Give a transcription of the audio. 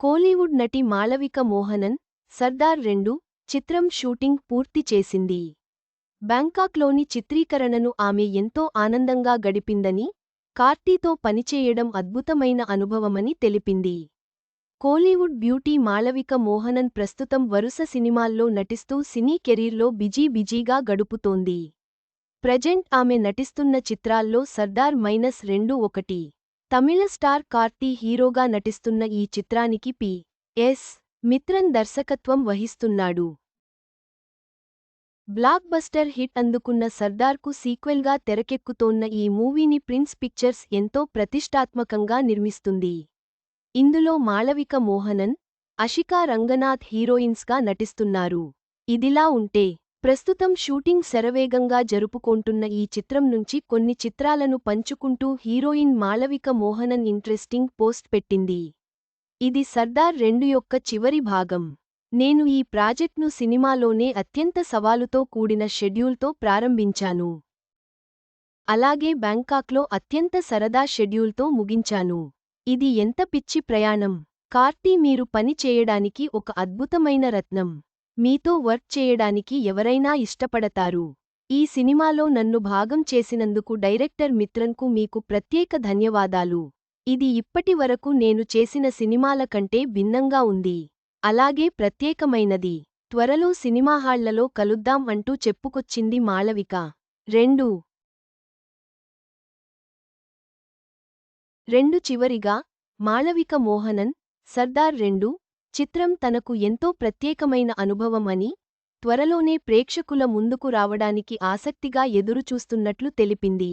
కోలీవుడ్ నటి మాళవిక మోహనన్ సర్దార్ రెండు చిత్రం షూటింగ్ పూర్తి చేసింది. బ్యాంకాక్లోని చిత్రీకరణను ఆమె ఎంతో ఆనందంగా గడిపిందని కార్తీతో పనిచేయడం అద్భుతమైన అనుభవమని తెలిపింది. కోలీవుడ్ బ్యూటీ మాళవిక మోహనన్ ప్రస్తుతం వరుస సినిమాల్లో నటిస్తూ సినీ కెరీర్లో బిజీ బిజీగా గడుపుతోంది. ప్రజెంట్ ఆమె నటిస్తున్న చిత్రాల్లో సర్దార్ మైనస్ రెండు ఒకటి. తమిళ స్టార్ కార్తీ హీరోగా నటిస్తున్న ఈ చిత్రానికి పి. ఎస్. మిత్రన్ దర్శకత్వం వహిస్తున్నాడు. బ్లాక్ బస్టర్ హిట్ అందుకున్న సర్దార్కు సీక్వెల్గా తెరకెక్కుతోన్న ఈ మూవీని ప్రిన్స్ పిక్చర్స్ ఎంతో ప్రతిష్టాత్మకంగా నిర్మిస్తుంది. ఇందులో మాళవిక మోహనన్ అషికా రంగనాథ్ హీరోయిన్స్గా నటిస్తున్నారు. ఇదిలా ఉంటే ప్రస్తుతం షూటింగ్ శరవేగంగా జరుపుకొంటున్న ఈ చిత్రం నుంచి కొన్ని చిత్రాలను పంచుకుంటూ heroine Malavika Mohanan interesting post పెట్టింది. ఇది సర్దార్ రెండు యొక్క చివరి భాగం. నేను ఈ ప్రాజెక్ట్ను సినిమాలోనే అత్యంత సవాలుతో కూడిన షెడ్యూల్తో ప్రారంభించాను. అలాగే బ్యాంకాక్లో అత్యంత సరదా షెడ్యూల్తో ముగించాను. ఇది ఎంత పిచ్చి ప్రయాణం. కార్తీ మీరు పని చేయడానికి ఒక అద్భుతమైన రత్నం. మీతో వర్క్ చేయడానికి ఎవరైనా ఇష్టపడతారు. ఈ సినిమాలో నన్ను భాగం చేసినందుకు డైరెక్టర్ మిత్రన్కు మీకు ప్రత్యేక ధన్యవాదాలు. ఇది ఇప్పటి వరకు నేను చేసిన సినిమాల కంటే భిన్నంగా ఉంది. అలాగే ప్రత్యేకమైనది. త్వరలో సినిమాహాళ్ళలో కలుద్దాం అంటూ చెప్పుకొచ్చింది మాళవిక. రెండు. రెండు చివరిగా మాళవిక మోహనన్ సర్దార్ రెండు చిత్రం తనకు ఎంతో ప్రత్యేకమైన అనుభవం అని త్వరలోనే ప్రేక్షకుల ముందుకు రావడానికి ఆసక్తిగా ఎదురుచూస్తున్నట్లు తెలిపింది.